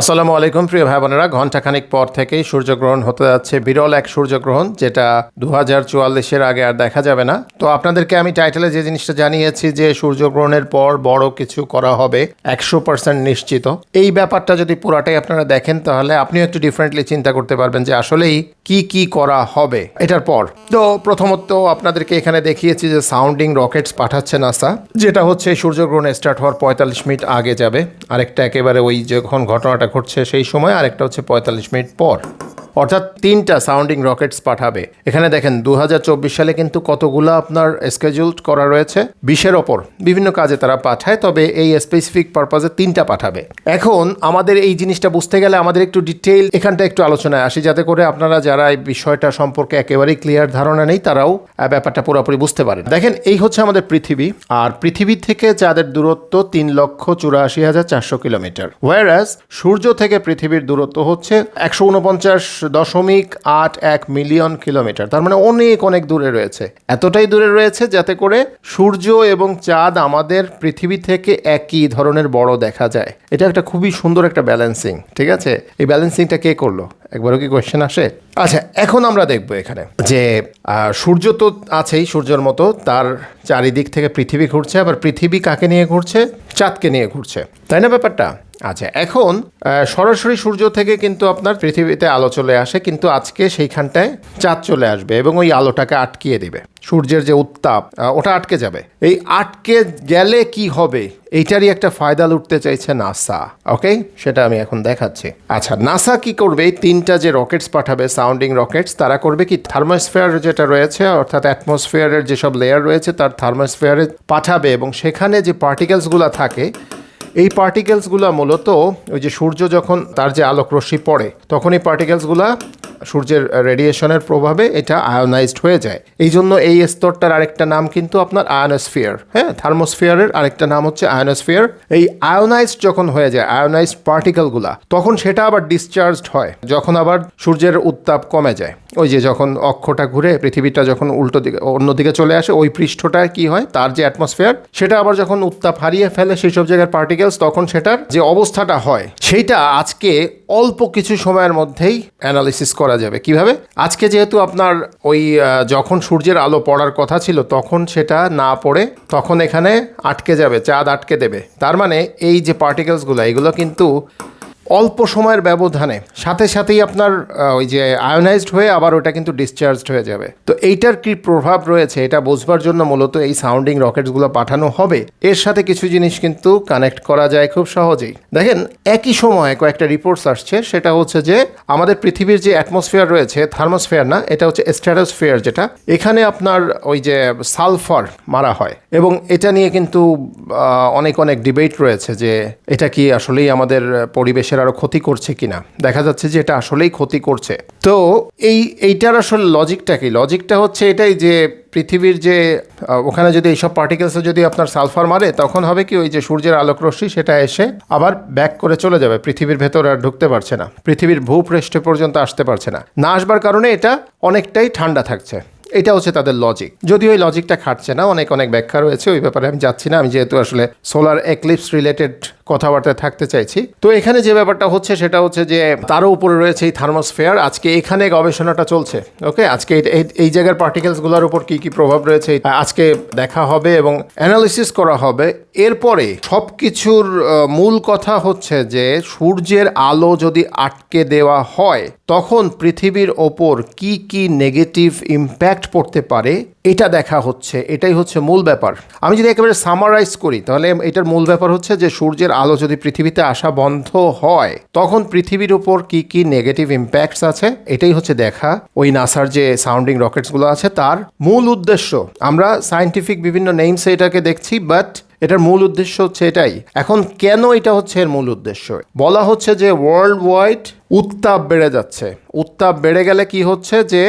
আসসালামু আলাইকুম, প্রিয় ভাই বোনেরা। ঘন্টাখানিক পর থেকেই সূর্যগ্রহণ হতে যাচ্ছে, বিরল এক সূর্যগ্রহণ, যেটা দু হাজার চুয়াল্লিশের আগে আর দেখা যাবে না। তো আপনাদেরকে আমি টাইটেলে যে জিনিসটা জানিয়েছি যে সূর্যগ্রহণের পর বড় কিছু করা হবে একশো পার্সেন্ট নিশ্চিত। এই ব্যাপারটা যদি পুরাটাই আপনারা দেখেন, তাহলে আপনিও একটু ডিফারেন্টলি চিন্তা করতে পারবেন যে আসলেই কি কি করা হবে? এটার পর। তো প্রথমত আপনাদেরকে এখানে দেখিয়েছি যে সাউন্ডিং রকেটস পাঠাচ্ছে নাসা, যেটা হচ্ছে সূর্যগ্রহণ স্টার্ট হওয়ার পঁয়তাল্লিশ মিনিট আগে যাবে। আরেকটা একেবারে ওই যখন ঘটনাটা ঘটছে সেই সময়, আরেকটা হচ্ছে পঁয়তাল্লিশ মিনিট পর। অর্থাৎ তিনটা সাউন্ডিং রকেটস পাঠাবে। এখানে দেখেন দু হাজার চব্বিশ সালে কিন্তু কতগুলো আপনার স্কেজুল করা রয়েছে। বিশের ওপর বিভিন্ন কাজে তারা পাঠায়, তবে এই স্পেসিফিক পারপাজে তিনটা পাঠাবে। এখন আমাদের এই জিনিসটা বুঝতে গেলে আমাদের একটু ডিটেইল এখানটা একটু আলোচনায় আসি, যাতে করে আপনারা যারা এই বিষয়টা সম্পর্কে একেবারেই ক্লিয়ার ধারণা নেই, তারাও ব্যাপারটা পুরোপুরি বুঝতে পারেন দেখেন, এই হচ্ছে আমাদের পৃথিবী, আর পৃথিবী থেকে যাদের দূরত্ব তিন লক্ষ চুরাশি হাজার চারশো কিলোমিটার। ওয়ারাস সূর্য থেকে পৃথিবীর দূরত্ব হচ্ছে একশো উনপঞ্চাশ দশমিক আট এক মিলিয়ন কিলোমিটার। তার মানে অনেক অনেক দূরে রয়েছে। এতটাই দূরে রয়েছে যাতে করে সূর্য এবং চাঁদ আমাদের পৃথিবী থেকে একই ধরনের বড় দেখা যায়। এটা একটা খুবই সুন্দর একটা ব্যালেন্সিং ঠিক আছে? এই ব্যালেন্সিংটা কে করল? একবারও কি কোয়েশ্চেন আসে? আচ্ছা এখন আমরা দেখব এখানে যে সূর্য তো আছেই, সূর্যের মতো। তার চারিদিক থেকে পৃথিবী ঘুরছে, আবার পৃথিবী কাকে নিয়ে ঘুরছে? চাঁদকে নিয়ে ঘুরছে। তাই না ব্যাপারটা? আচ্ছা এখন সরাসরি সূর্য থেকে কিন্তু আপনার পৃথিবীতে আলো চলে আসে, কিন্তু আজকে সেইখানটায় চাঁদ চলে আসবে এবং ওই আলোটাকে আটকিয়ে দেবে। সূর্যের যে উত্তাপ ওটা আটকে যাবে। এই আটকে গেলে কি হবে, এইটারই একটা ফায়দা লুটতে চাইছে নাসা, ওকে? সেটা আমি এখন দেখাচ্ছি। আচ্ছা নাসা কি করবে? এই তিনটা যে রকেটস পাঠাবে, সাউন্ডিং রকেটস, তারা করবে কি? থার্মোস্ফিয়ার যেটা রয়েছে, অর্থাৎ অ্যাটমসফিয়ারের যেসব লেয়ার রয়েছে, তার থার্মোস্ফিয়ারে পাঠাবে এবং সেখানে যে পার্টিকেলসগুলো থাকে এই পার্টিকেলসগুলো মূলত ওই যে সূর্য যখন তার যে আলোক রশ্মি পড়ে, তখন এই পার্টিকেলসগুলো সূর্যের রেডিয়েশনের প্রভাবে এটা আয়োনাইজড হয়ে যায়। এই জন্য এই স্তরটার আরেকটা নাম কিন্তু আপনার আয়োনোস্ফিয়ার হ্যাঁ? থার্মোস্ফিয়ারের আরেকটা নাম হচ্ছে আয়োনোস্ফিয়ার এই আয়োনাইজড যখন হয়ে যায় আয়োনাইজড পার্টিকেলগুলা তখন সেটা আবার ডিসচার্জড হয়, যখন আবার সূর্যের উত্তাপ কমে যায়। ওই যে যখন অক্ষটা ঘুরে পৃথিবীটা যখন উল্টো দিকে অন্যদিকে চলে আসে, ওই পৃষ্ঠটা কি হয়? তার যে অ্যাটমসফিয়ার সেটা আবার যখন উত্তাপ হারিয়ে ফেলে সেই সব জায়গার পার্টিকেলস তখন সেটার যে অবস্থাটা হয়, সেইটা আজকে অল্প কিছু সময়ের মধ্যেই অ্যানালিসিস করা যাবে। কীভাবে? আজকে যেহেতু আপনার ওই যখন সূর্যের আলো পড়ার কথা ছিল, তখন সেটা না পড়ে, তখন এখানে আটকে যাবে, চাঁদ আটকে দেবে। তার মানে এই যে পার্টিকেলসগুলো এগুলো কিন্তু অল্প সময়ের ব্যবধানে, সাথে সাথেই আপনার ওই যে আয়োনাইজড হয়ে আবার ওটা কিন্তু ডিসচার্জড হয়ে যাবে। তো এইটার কি প্রভাব রয়েছে? এটা বোঝবার জন্য মূলত এই সাউন্ডিং রকেটসগুলো পাঠানো হবে। এর সাথে কিছু জিনিস কিন্তু কানেক্ট করা যায় খুব সহজেই। দেখেন, একই সময়ে কয়েকটা রিপোর্টস আসছে। সেটা হচ্ছে যে, আমাদের পৃথিবীর যে অ্যাটমসফিয়ার রয়েছে থার্মোস্ফিয়ার না, এটা হচ্ছে স্ট্র্যাটোস্ফিয়ার যেটা, এখানে আপনার ওই যে সালফার মারা হয়। এবং এটা নিয়ে কিন্তু অনেক অনেক ডিবেট রয়েছে যে, এটা কি আসলেই আমাদের পরিবেশের আরও ক্ষতি করছে কিনা? দেখা যাচ্ছে যে এটা আসলেই ক্ষতি করছে। তো এই, এইটার আসলে লজিকটা কি? লজিকটা হচ্ছে এটাই যে পৃথিবীর যে ওখানে যদি এইসব পার্টিকেলসে যদি আপনার সালফার মারে, তখন হবে কি ওই যে সূর্যের আলোক রশ্মি, সেটা এসে আবার ব্যাক করে চলে যাবে। পৃথিবীর ভেতর আর ঢুকতে পারছে না। পৃথিবীর ভূপৃষ্ঠ পর্যন্ত আসতে পারছে না। না আসবার কারণে এটা অনেকটাই ঠান্ডা থাকছে। এটা হচ্ছে তাদের লজিক যদিও এই লজিকটা খাটছে না, অনেক অনেক ব্যাখ্যা রয়েছে, ওই ব্যাপারে আমি যাচ্ছি না। আমি যেহেতু আসলে সোলার এক্লিপস রিলেটেড কথাবার্তায় থাকতে চাইছি। তো এখানে যে ব্যাপারটা হচ্ছে সেটা হচ্ছে যে তারও উপরে রয়েছে এই থার্মোস্ফিয়ার। আজকে এখানে গবেষণাটা চলছে, ওকে? আজকে এই- জায়গার পার্টিকেলসগুলোর উপর কি কি প্রভাব রয়েছে আজকে দেখা হবে এবং অ্যানালিসিস করা হবে। এরপরে সব কিছুর মূল কথা হচ্ছে যে সূর্যের আলো যদি আটকে দেওয়া হয়, তখন পৃথিবীর ওপর কি কি নেগেটিভ ইম্প্যাক্ট পড়তে পারে, এটা দেখা হচ্ছে। এটাই হচ্ছে মূল ব্যাপার। আমি যদি একেবারে সামারাইজ করি, তাহলে এটার মূল ব্যাপার হচ্ছে যে সূর্যের আলো যদি পৃথিবীতে আসা বন্ধ হয়, তখন পৃথিবীর উপর কি কি নেগেটিভ ইম্প্যাক্টস আছে? এটাই হচ্ছে দেখা। ওই নাসার যে সাউন্ডিং রকেটসগুলো আছে, তার মূল উদ্দেশ্য। আমরা সায়েন্টিফিক বিভিন্ন নেমসে এটাকে দেখছি বাট এটার মূল উদ্দেশ্য হচ্ছে এটাই। এখন কেন এটা হচ্ছে এর মূল উদ্দেশ্য? বলা হচ্ছে যে ওয়ার্ল্ড ওয়াইড উত্তাপ বেড়ে যাচ্ছে। উত্তাপ বেড়ে গেলে কি হচ্ছে? যে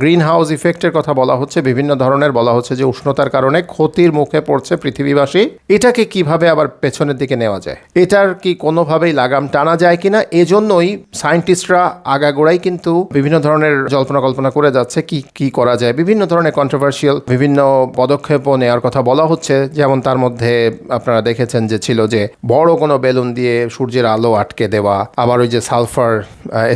গ্রিন হাউস ইফেক্টের কথা বলা হচ্ছে, বিভিন্ন ধরনের বলা হচ্ছে যে উষ্ণতার কারণে ক্ষতির মুখে পড়ছে পৃথিবীবাসী। এটাকে কীভাবে আবার পেছনের দিকে নেওয়া যায়? এটার কি কোনোভাবেই লাগাম টানা যায় কিনা? এজন্যই সায়েন্টিস্টরা আগাগোড়াই কিন্তু বিভিন্ন ধরনের জল্পনা কল্পনা করে যাচ্ছে কি কি করা যায়। বিভিন্ন ধরনের কন্ট্রোভার্সিয়াল বিভিন্ন পদক্ষেপও নেওয়ার কথা বলা হচ্ছে। যেমন তার মধ্যে আপনারা দেখেছেন যে ছিল যে বড় কোনো বেলুন দিয়ে সূর্যের আলো আটকে দেওয়া, আবার ওই যে সালফার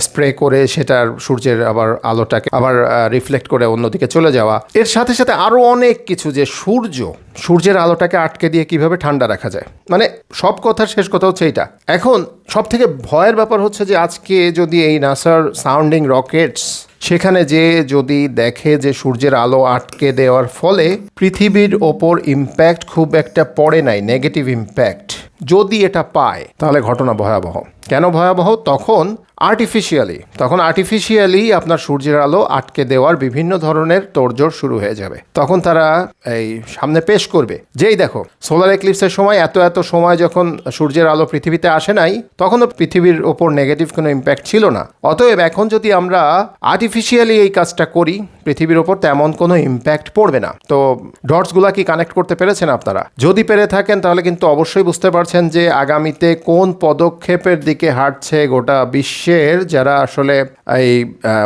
স্প্রে করে সেটার সূর্যের আবার আলোটাকে আবার রিফ্লেক্ট করে অন্যদিকে চলে যাওয়া। এর সাথে সাথে আরও অনেক কিছু যে সূর্য, সূর্যের আলোটাকে আটকে দিয়ে কীভাবে ঠান্ডা রাখা যায়। মানে সব কথার শেষ কথা হচ্ছে এইটা। এখন সব থেকে ভয়ের ব্যাপার হচ্ছে যে আজকে যদি এই নাসার সাউন্ডিং রকেটস, সেখানে যে যদি দেখে যে সূর্যের আলো আটকে দেওয়ার ফলে পৃথিবীর ওপর ইম্প্যাক্ট খুব একটা পড়ে নাই নেগেটিভ ইম্প্যাক্ট যদি এটা পায়, তাহলে ঘটনা ভয়াবহ। কেন ভয়াবহ? তখন আর্টিফিশিয়ালি তখন আর্টিফিশিয়ালি আপনার সূর্যের আলো আটকে দেওয়ার বিভিন্ন ধরনের তোড়জোড় শুরু হয়ে যাবে। তখন তারা এই সামনে পেশ করবে। যেই দেখো সোলার এক্লিপসের সময় এত এত সময় যখন সূর্যের আলো পৃথিবীতে আসে নাই, তখনও পৃথিবীর ওপর নেগেটিভ কোনো ইম্প্যাক্ট ছিল না। অতএব এখন যদি আমরা আর্টিফিশিয়ালি এই কাজটা করি, পৃথিবীর ওপর তেমন কোনো ইম্প্যাক্ট পড়বে না। তো ডটসগুলা কি কানেক্ট করতে পেরেছেন আপনারা? যদি পেরে থাকেন, তাহলে কিন্তু অবশ্যই বুঝতে পারছেন যে আগামীতে কোন পদক্ষেপের দিকে হাঁটছে গোটা বিশ্বের যারা আসলে এই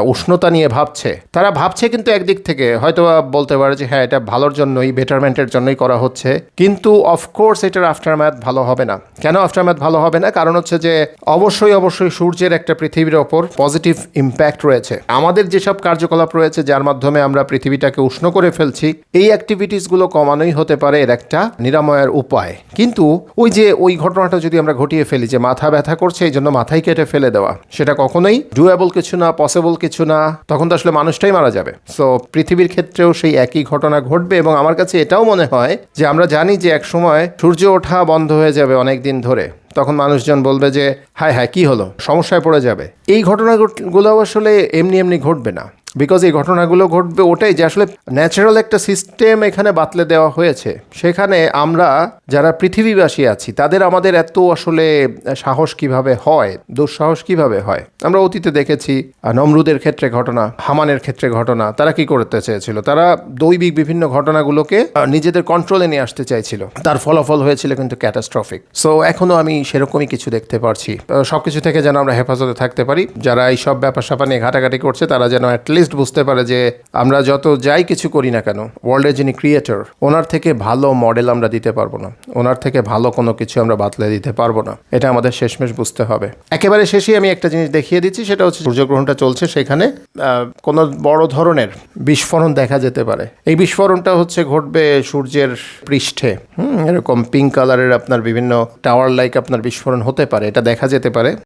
উষ্ণতা নিয়ে ভাবছে, তারা ভাবছে কিন্তু একদিক থেকে। হয়তো বলতে পারে যে হ্যাঁ এটা ভালোর জন্যই বেটারমেন্টের জন্যই করা হচ্ছে। কিন্তু অফকোর্স এটার আফটারম্যাথ ভালো হবে না। কেন আফটারম্যাথ ভালো হবে না? কারণ হচ্ছে যে, অবশ্যই অবশ্যই সূর্যের একটা পৃথিবীর ওপর পজিটিভ ইম্প্যাক্ট রয়েছে। আমাদের যেসব কার্যকলাপ রয়েছে, যার মাধ্যমে আমরা পৃথিবীটাকে উষ্ণ করে ফেলছি, এই অ্যাক্টিভিটিসগুলো কমানোই হতে পারে এর একটা নিরাময়ের উপায়। কিন্তু ওই যে, ওই ঘটনাটা যদি আমরা ঘটিয়ে ফেলি যে, মাথা ব্যথা করছে এই জন্য মাথায় কেটে ফেলে দেওয়া। সেটা কখনোই ডুয়েবল কিছু না পসিবল কিছু না। তখন তো আসলে মানুষটাই মারা যাবে। সো পৃথিবীর ক্ষেত্রেও সেই একই ঘটনা ঘটবে এবং আমার কাছে এটাও মনে হয় যে আমরা জানি যে এক সময় সূর্য ওঠা বন্ধ হয়ে যাবে অনেক দিন ধরে। তখন মানুষজন বলবে যে, হায় হায়, কি হলো? সমস্যায় পড়ে যাবে। এই ঘটনাগুলো আসলে এমনি এমনি ঘটবে না। বিকজ এই ঘটনাগুলো ঘটবে ওটাই যে আসলে ন্যাচারাল একটা সিস্টেম এখানে বাতলে দেওয়া হয়েছে। সেখানে আমরা যারা পৃথিবীবাসী আছি তাদের আমাদের এত আসলে সাহস কীভাবে হয় দুঃসাহস কীভাবে হয়? আমরা অতীতে দেখেছি নমরুদের ক্ষেত্রে ঘটনা হামানের ক্ষেত্রে ঘটনা তারা কি করতে চেয়েছিল? তারা দৈবিক বিভিন্ন ঘটনাগুলোকে নিজেদের কন্ট্রোলে নিয়ে আসতে চাইছিল। তার ফলাফল হয়েছিল কিন্তু ক্যাটাস্ট্রফিক সো এখনও আমি সেরকমই কিছু দেখতে পারছি। আহ, সবকিছু থেকে যেন আমরা হেফাজতে থাকতে পারি। যারা এই সব ব্যাপার স্যাপার নিয়ে ঘাটাঘাটি করছে তারা যেন অ্যাটলিস্ট বুঝতে পারে যে আমরা যত যাই কিছু করি না কেন ওয়ার্ল্ডের যিনি ক্রিয়েটর ওনার থেকে ভালো মডেল আমরা দিতে পারব না। ওনার থেকে ভালো কোনো কিছু আমরা বাতলে দিতে পারব না। এটা আমাদের শেষমেশ বুঝতে হবে। একেবারে শেষে আমি একটা জিনিস দেখিয়ে দিচ্ছি, সেটা হচ্ছে সূর্যগ্রহণটা চলছে সেখানে। কোনো বড় ধরনের বিস্ফোরণ দেখা যেতে পারে। এই বিস্ফোরণটা হচ্ছে ঘটবে সূর্যের পৃষ্ঠে। হুম, এরকম পিঙ্ক কালারের আপনার বিভিন্ন টাওয়ার লাইক আপনার বিস্ফোরণ হতে পারে। এটা দেখা যেতে পারে।